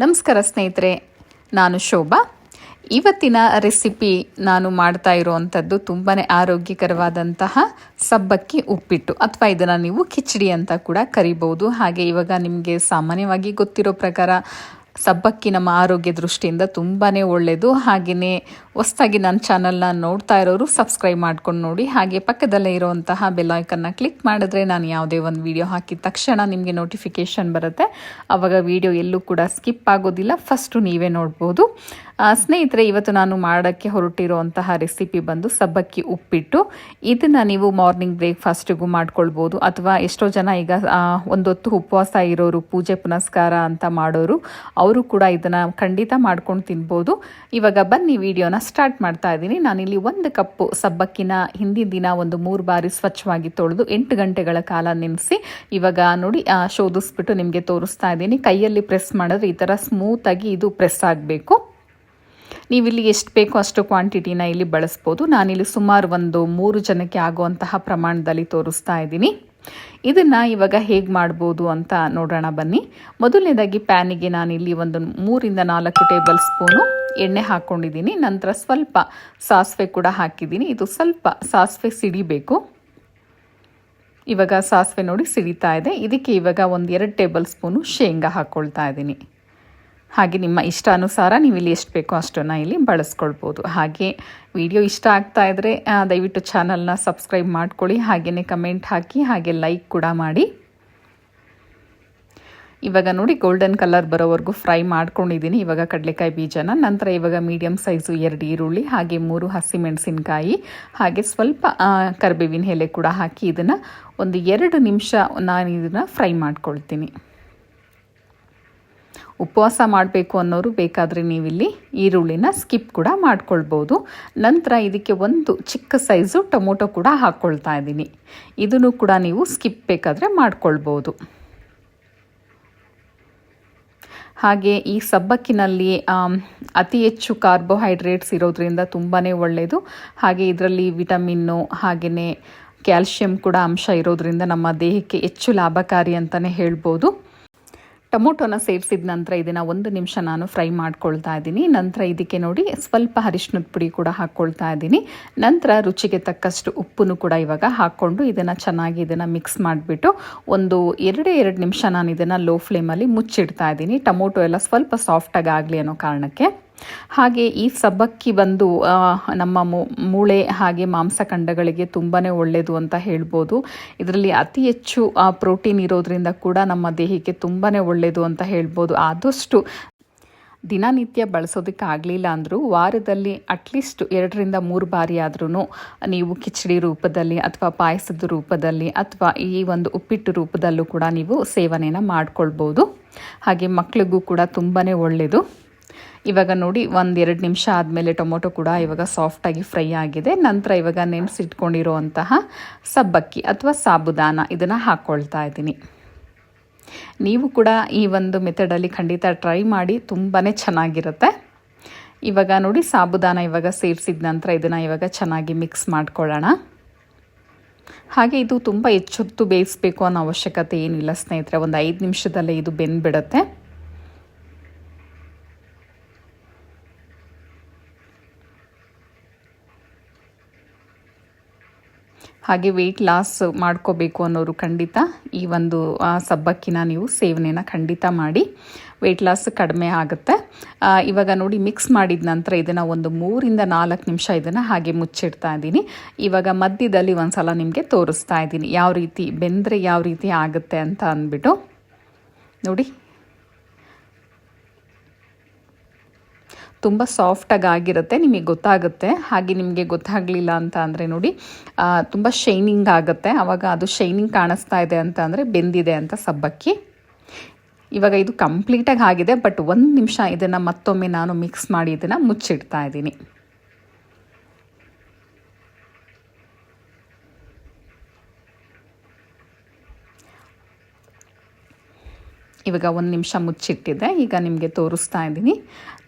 ನಮಸ್ಕಾರ ಸ್ನೇಹಿತರೆ, ನಾನು ಶೋಭಾ. ಇವತ್ತಿನ ರೆಸಿಪಿ ನಾನು ಮಾಡ್ತಾ ಇರುವಂಥದ್ದು ತುಂಬಾ ಆರೋಗ್ಯಕರವಾದಂತಹ ಸಬ್ಬಕ್ಕಿ ಉಪ್ಪಿಟ್ಟು, ಅಥವಾ ಇದನ್ನು ನೀವು ಕಿಚಡಿ ಅಂತ ಕೂಡ ಕರಿಬೋದು ಹಾಗೆ ಇವಾಗ ನಿಮಗೆ ಸಾಮಾನ್ಯವಾಗಿ ಗೊತ್ತಿರೋ ಪ್ರಕಾರ ಸಬ್ಬಕ್ಕಿ ನಮ್ಮ ಆರೋಗ್ಯ ದೃಷ್ಟಿಯಿಂದ ತುಂಬಾ ಒಳ್ಳೆಯದು. ಹಾಗೆಯೇ ಹೊಸ್ದಾಗಿ ನನ್ನ ಚಾನಲ್ನ ನೋಡ್ತಾ ಇರೋರು ಸಬ್ಸ್ಕ್ರೈಬ್ ಮಾಡ್ಕೊಂಡು ನೋಡಿ. ಹಾಗೆ ಪಕ್ಕದಲ್ಲೇ ಇರುವಂತಹ ಬೆಲ್ಲೈಕನ್ನ ಕ್ಲಿಕ್ ಮಾಡಿದ್ರೆ ನಾನು ಯಾವುದೇ ಒಂದು ವಿಡಿಯೋ ಹಾಕಿದ ತಕ್ಷಣ ನಿಮಗೆ ನೋಟಿಫಿಕೇಷನ್ ಬರುತ್ತೆ. ಆವಾಗ ವಿಡಿಯೋ ಎಲ್ಲೂ ಕೂಡ ಸ್ಕಿಪ್ ಆಗೋದಿಲ್ಲ. ಫಸ್ಟು ನೀವೇ ನೋಡ್ಬೋದು. ಸ್ನೇಹಿತರೆ, ಇವತ್ತು ನಾನು ಮಾಡೋಕ್ಕೆ ಹೊರಟಿರುವಂತಹ ರೆಸಿಪಿ ಬಂದು ಸಬ್ಬಕ್ಕಿ ಉಪ್ಪಿಟ್ಟು. ಇದನ್ನು ನೀವು ಮಾರ್ನಿಂಗ್ ಬ್ರೇಕ್ಫಾಸ್ಟಿಗೂ ಮಾಡ್ಕೊಳ್ಬೋದು. ಅಥವಾ ಎಷ್ಟೋ ಜನ ಈಗ ಒಂದೊತ್ತು ಉಪವಾಸ ಇರೋರು, ಪೂಜೆ ಪುನಸ್ಕಾರ ಅಂತ ಮಾಡೋರು, ಅವರು ಕೂಡ ಇದನ್ನು ಖಂಡಿತ ಮಾಡ್ಕೊಂಡು ತಿನ್ಬೋದು. ಇವಾಗ ಬನ್ನಿ ವಿಡಿಯೋನ ಸ್ಟಾರ್ಟ್ ಮಾಡ್ತಾ ಇದ್ದೀನಿ. ನಾನಿಲ್ಲಿ ಒಂದು ಕಪ್ಪು ಸಬ್ಬಕ್ಕಿನ ಹಿಂದಿನ ದಿನ ಒಂದು ಮೂರು ಬಾರಿ ಸ್ವಚ್ಛವಾಗಿ ತೊಳೆದು ಎಂಟು ಗಂಟೆಗಳ ಕಾಲ ನೆನೆಸಿ ಇವಾಗ ನೋಡಿ ಶೋಧಿಸ್ಬಿಟ್ಟು ನಿಮಗೆ ತೋರಿಸ್ತಾ ಇದ್ದೀನಿ. ಕೈಯಲ್ಲಿ ಪ್ರೆಸ್ ಮಾಡಿದ್ರೆ ಈ ಥರ ಸ್ಮೂತಾಗಿ ಇದು ಪ್ರೆಸ್ ಆಗಬೇಕು. ನೀವಿಲ್ಲಿ ಎಷ್ಟು ಬೇಕೋ ಅಷ್ಟು ಕ್ವಾಂಟಿಟಿನ ಇಲ್ಲಿ ಬಳಸ್ಬೋದು. ನಾನಿಲ್ಲಿ ಸುಮಾರು ಒಂದು ಮೂರು ಜನಕ್ಕೆ ಆಗುವಂತಹ ಪ್ರಮಾಣದಲ್ಲಿ ತೋರಿಸ್ತಾ ಇದ್ದೀನಿ. ಇದನ್ನು ಇವಾಗ ಹೇಗೆ ಮಾಡ್ಬೋದು ಅಂತ ನೋಡೋಣ ಬನ್ನಿ. ಮೊದಲನೇದಾಗಿ ಪ್ಯಾನಿಗೆ ನಾನಿಲ್ಲಿ ಒಂದು ಮೂರಿಂದ ನಾಲ್ಕು ಟೇಬಲ್ ಸ್ಪೂನು ಎಣ್ಣೆ ಹಾಕ್ಕೊಂಡಿದ್ದೀನಿ ನಂತರ ಸ್ವಲ್ಪ ಸಾಸಿವೆ ಕೂಡ ಹಾಕಿದ್ದೀನಿ. ಇದು ಸ್ವಲ್ಪ ಸಾಸಿವೆ ಸಿಡಿಬೇಕು. ಇವಾಗ ಸಾಸಿವೆ ನೋಡಿ ಸಿಡಿತಾ ಇದೆ. ಇದಕ್ಕೆ ಇವಾಗ ಒಂದು ಎರಡು ಟೇಬಲ್ ಸ್ಪೂನು ಶೇಂಗಾ ಹಾಕ್ಕೊಳ್ತಾ ಇದ್ದೀನಿ. ಹಾಗೆ ನಿಮ್ಮ ಇಷ್ಟಾನುಸಾರ ನೀವು ಇಲ್ಲಿ ಎಷ್ಟು ಬೇಕೋ ಅಷ್ಟನ್ನು ಇಲ್ಲಿ ಬಳಸ್ಕೊಳ್ಬೋದು. ಹಾಗೆ ವಿಡಿಯೋ ಇಷ್ಟ ಆಗ್ತಾ ಇದ್ದರೆ ದಯವಿಟ್ಟು ಚಾನಲ್ನ ಸಬ್ಸ್ಕ್ರೈಬ್ ಮಾಡ್ಕೊಳ್ಳಿ, ಹಾಗೆಯೇ ಕಮೆಂಟ್ ಹಾಕಿ, ಹಾಗೆ ಲೈಕ್ ಕೂಡ ಮಾಡಿ. ಇವಾಗ ನೋಡಿ ಗೋಲ್ಡನ್ ಕಲರ್ ಬರೋವರೆಗೂ ಫ್ರೈ ಮಾಡ್ಕೊಂಡಿದ್ದೀನಿ. ಇವಾಗ ಕಡಲೆಕಾಯಿ ಬೀಜನ, ನಂತರ ಇವಾಗ ಮೀಡಿಯಮ್ ಸೈಜು ಎರಡು ಈರುಳ್ಳಿ, ಹಾಗೆ ಮೂರು ಹಸಿಮೆಣಸಿನಕಾಯಿ, ಹಾಗೆ ಸ್ವಲ್ಪ ಕರ್ಬೇವಿನ ಎಲೆ ಕೂಡ ಹಾಕಿ ಇದನ್ನು ಒಂದು ಎರಡು ನಿಮಿಷ ನಾನು ಇದನ್ನು ಫ್ರೈ ಮಾಡ್ಕೊಳ್ತೀನಿ. ಉಪವಾಸ ಮಾಡಬೇಕು ಅನ್ನೋರು ಬೇಕಾದರೆ ನೀವಿಲ್ಲಿ ಈರುಳ್ಳಿನ ಸ್ಕಿಪ್ ಕೂಡ ಮಾಡ್ಕೊಳ್ಬೋದು. ನಂತರ ಇದಕ್ಕೆ ಒಂದು ಚಿಕ್ಕ ಸೈಜು ಟೊಮೊಟೊ ಕೂಡ ಹಾಕ್ಕೊಳ್ತಾ ಇದ್ದೀನಿ. ಇದನ್ನು ಕೂಡ ನೀವು ಸ್ಕಿಪ್ ಬೇಕಾದರೆ ಮಾಡ್ಕೊಳ್ಬೋದು. ಹಾಗೆ ಈ ಸಬ್ಬಕ್ಕಿನಲ್ಲಿ ಅತಿ ಹೆಚ್ಚು ಕಾರ್ಬೋಹೈಡ್ರೇಟ್ಸ್ ಇರೋದ್ರಿಂದ ತುಂಬಾ ಒಳ್ಳೆಯದು ಹಾಗೆ ಇದರಲ್ಲಿ ವಿಟಮಿನ್ನು ಹಾಗೆಯೇ ಕ್ಯಾಲ್ಶಿಯಂ ಕೂಡ ಅಂಶ ಇರೋದ್ರಿಂದ ನಮ್ಮ ದೇಹಕ್ಕೆ ಹೆಚ್ಚು ಲಾಭಕಾರಿ ಅಂತಲೇ ಹೇಳ್ಬೋದು. ಟೊಮೊಟೊನ ಸೇರಿಸಿದ ನಂತರ ಇದನ್ನು ಒಂದು ನಿಮಿಷ ನಾನು ಫ್ರೈ ಮಾಡ್ಕೊಳ್ತಾ ಇದ್ದೀನಿ. ನಂತರ ಇದಕ್ಕೆ ನೋಡಿ ಸ್ವಲ್ಪ ಅರಿಶಿನದ ಪುಡಿ ಕೂಡ ಹಾಕ್ಕೊಳ್ತಾ ಇದ್ದೀನಿ. ನಂತರ ರುಚಿಗೆ ತಕ್ಕಷ್ಟು ಉಪ್ಪನ್ನು ಕೂಡ ಇವಾಗ ಹಾಕ್ಕೊಂಡು ಇದನ್ನು ಚೆನ್ನಾಗಿ ಇದನ್ನು ಮಿಕ್ಸ್ ಮಾಡಿಬಿಟ್ಟು ಒಂದು ಎರಡೇ ಎರಡು ನಿಮಿಷ ನಾನು ಇದನ್ನು ಲೋ ಫ್ಲೇಮಲ್ಲಿ ಮುಚ್ಚಿಡ್ತಾ ಇದ್ದೀನಿ. ಟೊಮೊಟೊ ಎಲ್ಲ ಸ್ವಲ್ಪ ಸಾಫ್ಟಾಗಿ ಆಗಲಿ ಅನ್ನೋ ಕಾರಣಕ್ಕೆ. ಹಾಗೆ ಈ ಸಬ್ಬಕ್ಕಿ ಬಂದು ನಮ್ಮ ಮೂಳೆ ಹಾಗೆ ಮಾಂಸಖಂಡಗಳಿಗೆ ತುಂಬಾ ಒಳ್ಳೆಯದು ಅಂತ ಹೇಳ್ಬೋದು. ಇದರಲ್ಲಿ ಅತಿ ಹೆಚ್ಚು ಪ್ರೋಟೀನ್ ಇರೋದ್ರಿಂದ ಕೂಡ ನಮ್ಮ ದೇಹಕ್ಕೆ ತುಂಬಾ ಒಳ್ಳೆಯದು ಅಂತ ಹೇಳ್ಬೋದು. ಆದಷ್ಟು ದಿನನಿತ್ಯ ಬಳಸೋದಕ್ಕೆ ಆಗಲಿಲ್ಲ ಅಂದರೂ ವಾರದಲ್ಲಿ ಅಟ್ಲೀಸ್ಟ್ ಎರಡರಿಂದ ಮೂರು ಬಾರಿ ಆದ್ರೂ ನೀವು ಕಿಚಡಿ ರೂಪದಲ್ಲಿ ಅಥವಾ ಪಾಯಸದ ರೂಪದಲ್ಲಿ ಅಥವಾ ಈ ಒಂದು ಉಪ್ಪಿಟ್ಟು ರೂಪದಲ್ಲೂ ಕೂಡ ನೀವು ಸೇವನೆಯನ್ನು ಮಾಡ್ಕೊಳ್ಬೋದು. ಹಾಗೆ ಮಕ್ಕಳಿಗೂ ಕೂಡ ತುಂಬಾ ಒಳ್ಳೆಯದು ಇವಾಗ ನೋಡಿ ಒಂದು ಎರಡು ನಿಮಿಷ ಆದಮೇಲೆ ಟೊಮೊಟೊ ಕೂಡ ಇವಾಗ ಸಾಫ್ಟಾಗಿ ಫ್ರೈ ಆಗಿದೆ. ನಂತರ ಇವಾಗ ನೆನೆಸಿಟ್ಕೊಂಡಿರುವಂತಹ ಸಬ್ಬಕ್ಕಿ ಅಥವಾ ಸಾಬುದಾನ ಇದನ್ನು ಹಾಕ್ಕೊಳ್ತಾ ಇದ್ದೀನಿ. ನೀವು ಕೂಡ ಈ ಒಂದು ಮೆಥಡಲ್ಲಿ ಖಂಡಿತ ಟ್ರೈ ಮಾಡಿ ತುಂಬಾ ಚೆನ್ನಾಗಿರುತ್ತೆ. ಇವಾಗ ನೋಡಿ ಸಾಬುದಾನ ಇವಾಗ ಸೇರಿಸಿದ ನಂತರ ಇದನ್ನು ಇವಾಗ ಚೆನ್ನಾಗಿ ಮಿಕ್ಸ್ ಮಾಡ್ಕೊಳ್ಳೋಣ. ಹಾಗೆ ಇದು ತುಂಬ ಹೆಚ್ಚೊತ್ತು ಬೇಯಿಸಬೇಕು ಅನ್ನೋ ಅವಶ್ಯಕತೆ ಏನಿಲ್ಲ ಸ್ನೇಹಿತರೆ. ಒಂದು ಐದು ನಿಮಿಷದಲ್ಲೇ ಇದು ಬೆಂದ್ಬಿಡುತ್ತೆ. ಹಾಗೆ ವೆಯ್ಟ್ ಲಾಸ್ ಮಾಡ್ಕೋಬೇಕು ಅನ್ನೋರು ಖಂಡಿತ ಈ ಒಂದು ಸಬ್ಬಕ್ಕಿನ ನೀವು ಸೇವನೆನ ಖಂಡಿತ ಮಾಡಿ. ವೆಯ್ಟ್ ಲಾಸ್ ಕಡಿಮೆ ಆಗುತ್ತೆ. ಇವಾಗ ನೋಡಿ ಮಿಕ್ಸ್ ಮಾಡಿದ ನಂತರ ಇದನ್ನು ಒಂದು ಮೂರಿಂದ ನಾಲ್ಕು ನಿಮಿಷ ಇದನ್ನು ಹಾಗೆ ಮುಚ್ಚಿಡ್ತಾ ಇದ್ದೀನಿ. ಇವಾಗ ಮಧ್ಯದಲ್ಲಿ ಒಂದು ಸಲ ನಿಮಗೆ ತೋರಿಸ್ತಾ ಇದ್ದೀನಿ. ಯಾವ ರೀತಿ ಬೆಂದರೆ ಯಾವ ರೀತಿ ಆಗುತ್ತೆ ಅಂತ ಅಂದ್ಬಿಟ್ಟು. ನೋಡಿ. ತುಂಬ ಸಾಫ್ಟಾಗಿ ಆಗಿರುತ್ತೆ ನಿಮಗೆ ಗೊತ್ತಾಗುತ್ತೆ. ಹಾಗೆ ನಿಮಗೆ ಗೊತ್ತಾಗಲಿಲ್ಲ ಅಂತ ಅಂದರೆ ನೋಡಿ ತುಂಬ ಶೈನಿಂಗ್ ಆಗುತ್ತೆ. ಆವಾಗ ಅದು ಶೈನಿಂಗ್ ಕಾಣಿಸ್ತಾ ಇದೆ ಅಂತ ಅಂದರೆ ಬೆಂದಿದೆ ಅಂತ ಸಬ್ಬಕ್ಕಿ. ಇವಾಗ ಇದು ಕಂಪ್ಲೀಟಾಗಿ ಆಗಿದೆ ಬಟ್ ಒಂದು ನಿಮಿಷ ಇದನ್ನು ಮತ್ತೊಮ್ಮೆ ನಾನು ಮಿಕ್ಸ್ ಮಾಡಿ, ಇದನ್ನು ಮುಚ್ಚಿಡ್ತಾ ಇದ್ದೀನಿ. ಇವಾಗ ಒಂದು ನಿಮಿಷ ಮುಚ್ಚಿಟ್ಟಿದ್ದೆ ಈಗ ನಿಮಗೆ ತೋರಿಸ್ತಾ ಇದ್ದೀನಿ.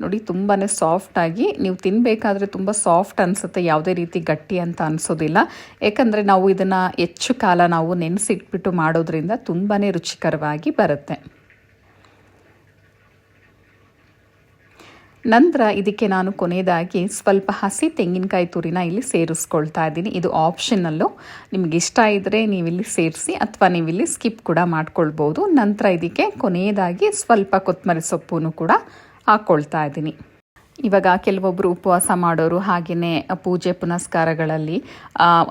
ನೋಡಿ ತುಂಬಾ ಸಾಫ್ಟಾಗಿ ನೀವು ತಿನ್ನಬೇಕಾದ್ರೆ ತುಂಬ ಸಾಫ್ಟ್ ಅನಿಸುತ್ತೆ, ಯಾವುದೇ ರೀತಿ ಗಟ್ಟಿ ಅಂತ ಅನಿಸೋದಿಲ್ಲ. ಯಾಕಂದರೆ ನಾವು ಇದನ್ನು ಹೆಚ್ಚು ಕಾಲ ನಾವು ನೆನೆಸಿಟ್ಬಿಟ್ಟು ಮಾಡೋದ್ರಿಂದ ತುಂಬಾ ರುಚಿಕರವಾಗಿ ಬರುತ್ತೆ. ನಂತರ ಇದಕ್ಕೆ ನಾನು ಕೊನೆಯದಾಗಿ ಸ್ವಲ್ಪ ಹಸಿ ತೆಂಗಿನಕಾಯಿ ತುರಿನ ಇಲ್ಲಿ ಸೇರಿಸ್ಕೊಳ್ತಾ ಇದ್ದೀನಿ. ಇದು ಆಪ್ಷನಲ್ಲು ನಿಮಗೆ ಇಷ್ಟ ಇದ್ದರೆ ನೀವಿಲ್ಲಿ ಸೇರಿಸಿ ಅಥವಾ ನೀವಿಲ್ಲಿ ಸ್ಕಿಪ್ ಕೂಡ ಮಾಡ್ಕೊಳ್ಬೋದು. ನಂತರ ಇದಕ್ಕೆ ಕೊನೆಯದಾಗಿ ಸ್ವಲ್ಪ ಕೊತ್ತಂಬರಿ ಸೊಪ್ಪು ಕೂಡ ಹಾಕ್ಕೊಳ್ತಾ ಇದ್ದೀನಿ. ಇವಾಗ ಕೆಲವೊಬ್ಬರು ಉಪವಾಸ ಮಾಡೋರು ಹಾಗೆಯೇ ಪೂಜೆ ಪುನಸ್ಕಾರಗಳಲ್ಲಿ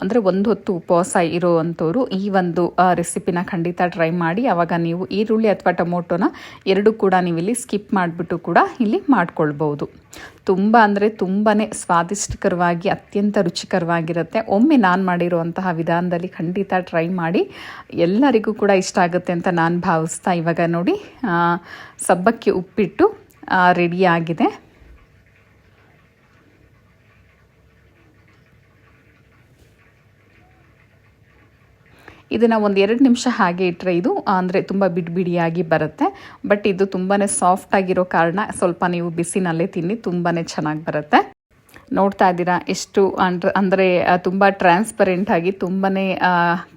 ಅಂದರೆ ಒಂದು ಹೊತ್ತು ಉಪವಾಸ ಇರೋವಂಥವ್ರು ಈ ಒಂದು ರೆಸಿಪಿನ ಖಂಡಿತ ಟ್ರೈ ಮಾಡಿ. ಆವಾಗ ನೀವು ಈರುಳ್ಳಿ ಅಥವಾ ಟೊಮೊಟೊನ ಎರಡು ಕೂಡ ನೀವು ಇಲ್ಲಿ ಸ್ಕಿಪ್ ಮಾಡಿಬಿಟ್ಟು ಕೂಡ ಇಲ್ಲಿ ಮಾಡ್ಕೊಳ್ಬೋದು ತುಂಬ ಅಂದರೆ ತುಂಬಾ ಸ್ವಾದಿಷ್ಟಕರವಾಗಿ, ಅತ್ಯಂತ ರುಚಿಕರವಾಗಿರುತ್ತೆ. ಒಮ್ಮೆ ನಾನು ಮಾಡಿರುವಂತಹ ವಿಧಾನದಲ್ಲಿ ಖಂಡಿತ ಟ್ರೈ ಮಾಡಿ. ಎಲ್ಲರಿಗೂ ಕೂಡ ಇಷ್ಟ ಆಗುತ್ತೆ ಅಂತ ನಾನು ಭಾವಿಸ್ತಾ ಇವಾಗ ನೋಡಿ. ಸಬ್ಬಕ್ಕಿ ಉಪ್ಪಿಟ್ಟು ರೆಡಿಯಾಗಿದೆ ಇದನ್ನು ಒಂದು ಎರಡು ನಿಮಿಷ ಹಾಗೆ ಇಟ್ಟರೆ ಇದು ಅಂದರೆ ತುಂಬ ಬಿಡಿಬಿಡಿಯಾಗಿ ಬರುತ್ತೆ. ಬಟ್ ಇದು ತುಂಬಾ ಸಾಫ್ಟ್ ಆಗಿರೋ ಕಾರಣ ಸ್ವಲ್ಪ ನೀವು ಬಿಸಿನಲ್ಲೇ ತಿನ್ನಿ ತುಂಬಾ ಚೆನ್ನಾಗಿ ಬರುತ್ತೆ. ನೋಡ್ತಾ ಇದ್ದೀರಾ ಎಷ್ಟು ಅಂಡ್ರ ಅಂದರೆ ತುಂಬ ಟ್ರಾನ್ಸ್ಪರೆಂಟ್ ಆಗಿ ತುಂಬಾ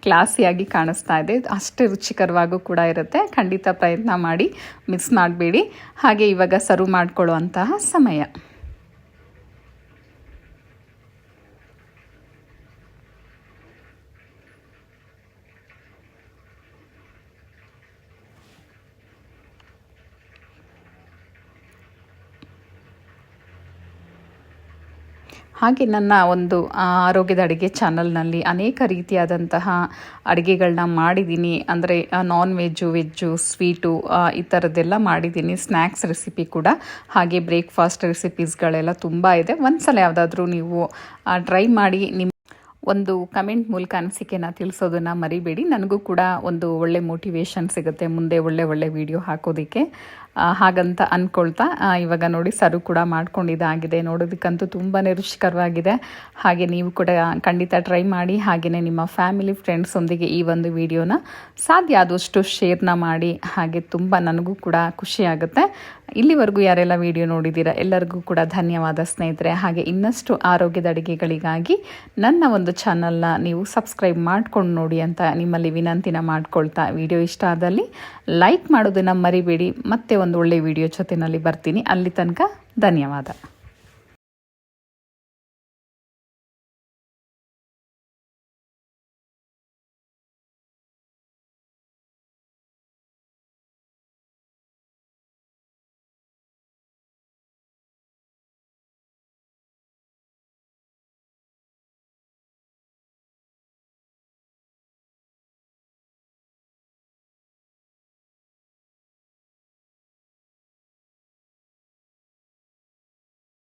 ಕ್ಲಾಸಿಯಾಗಿ ಕಾಣಿಸ್ತಾ ಇದೆ. ಅಷ್ಟೇ ರುಚಿಕರವಾಗೂ ಕೂಡ ಇರುತ್ತೆ. ಖಂಡಿತ ಪ್ರಯತ್ನ ಮಾಡಿ ಮಿಸ್ ಮಾಡಬೇಡಿ. ಹಾಗೆ ಇವಾಗ ಸರ್ವ್ ಮಾಡಿಕೊಳ್ಳುವಂತಹ ಸಮಯ. ಹಾಗೆ ನನ್ನ ಒಂದು ಆರೋಗ್ಯದ ಅಡುಗೆ ಚಾನಲ್ನಲ್ಲಿ ಅನೇಕ ರೀತಿಯಾದಂತಹ ಅಡುಗೆಗಳನ್ನ ಮಾಡಿದ್ದೀನಿ. ಅಂದರೆ ನಾನ್ ವೆಜ್ಜು ವೆಜ್ಜು ಸ್ವೀಟು ಈ ಥರದ್ದೆಲ್ಲ ಮಾಡಿದ್ದೀನಿ. ಸ್ನ್ಯಾಕ್ಸ್ ರೆಸಿಪಿ ಕೂಡ. ಹಾಗೆ ಬ್ರೇಕ್ಫಾಸ್ಟ್ ರೆಸಿಪೀಸ್ಗಳೆಲ್ಲ ತುಂಬ ಇದೆ. ಒಂದು ಸಲ ಯಾವುದಾದ್ರೂ ನೀವು ಟ್ರೈ ಮಾಡಿ ನಿಮ್ಮ ಒಂದು ಕಮೆಂಟ್ ಮೂಲಕ ಅನಿಸಿಕೆನ ತಿಳಿಸೋದನ್ನು ಮರಿಬೇಡಿ. ನನಗೂ ಕೂಡ ಒಂದು ಒಳ್ಳೆ ಮೋಟಿವೇಶನ್ ಸಿಗುತ್ತೆ. ಮುಂದೆ ಒಳ್ಳೆ ಒಳ್ಳೆ ವಿಡಿಯೋ ಹಾಕೋದಕ್ಕೆ. ಹಾಗಂತ ಅಂದ್ಕೊಳ್ತಾ ಇವಾಗ ನೋಡಿ ಸರು ಕೂಡ ಮಾಡ್ಕೊಂಡಿದ್ದಾಗಿದೆ. ನೋಡೋದಕ್ಕಂತೂ ತುಂಬಾ ರುಚಿಕರವಾಗಿದೆ. ಹಾಗೆ ನೀವು ಕೂಡ ಖಂಡಿತ ಟ್ರೈ ಮಾಡಿ ಹಾಗೆಯೇ ನಿಮ್ಮ ಫ್ಯಾಮಿಲಿ ಫ್ರೆಂಡ್ಸೊಂದಿಗೆ ಈ ಒಂದು ವಿಡಿಯೋನ ಸಾಧ್ಯ ಆದಷ್ಟು ಶೇರ್ನ ಮಾಡಿ. ಹಾಗೆ ತುಂಬ ನನಗೂ ಕೂಡ ಖುಷಿಯಾಗುತ್ತೆ ಇಲ್ಲಿವರೆಗೂ ಯಾರೆಲ್ಲ ವಿಡಿಯೋ ನೋಡಿದ್ದೀರಾ, ಎಲ್ಲರಿಗೂ ಕೂಡ ಧನ್ಯವಾದ ಸ್ನೇಹಿತರೆ. ಹಾಗೆ ಇನ್ನಷ್ಟು ಆರೋಗ್ಯದ ಅಡುಗೆಗಳಿಗಾಗಿ ನನ್ನ ಒಂದು ಚಾನಲ್ನ ನೀವು ಸಬ್ಸ್ಕ್ರೈಬ್ ಮಾಡ್ಕೊಂಡು ನೋಡಿ ಅಂತ ನಿಮ್ಮಲ್ಲಿ ವಿನಂತಿನ ಮಾಡ್ಕೊಳ್ತಾ. ವಿಡಿಯೋ ಇಷ್ಟ ಆದಲ್ಲಿ ಲೈಕ್ ಮಾಡೋದನ್ನು ಮರಿಬೇಡಿ. ಮತ್ತೆ ಒಂದು ಒಳ್ಳೆ ವಿಡಿಯೋ ಜೊತೆಯಲ್ಲಿ ಬರ್ತೀನಿ. ಅಲ್ಲಿ ತನಕ ಧನ್ಯವಾದ.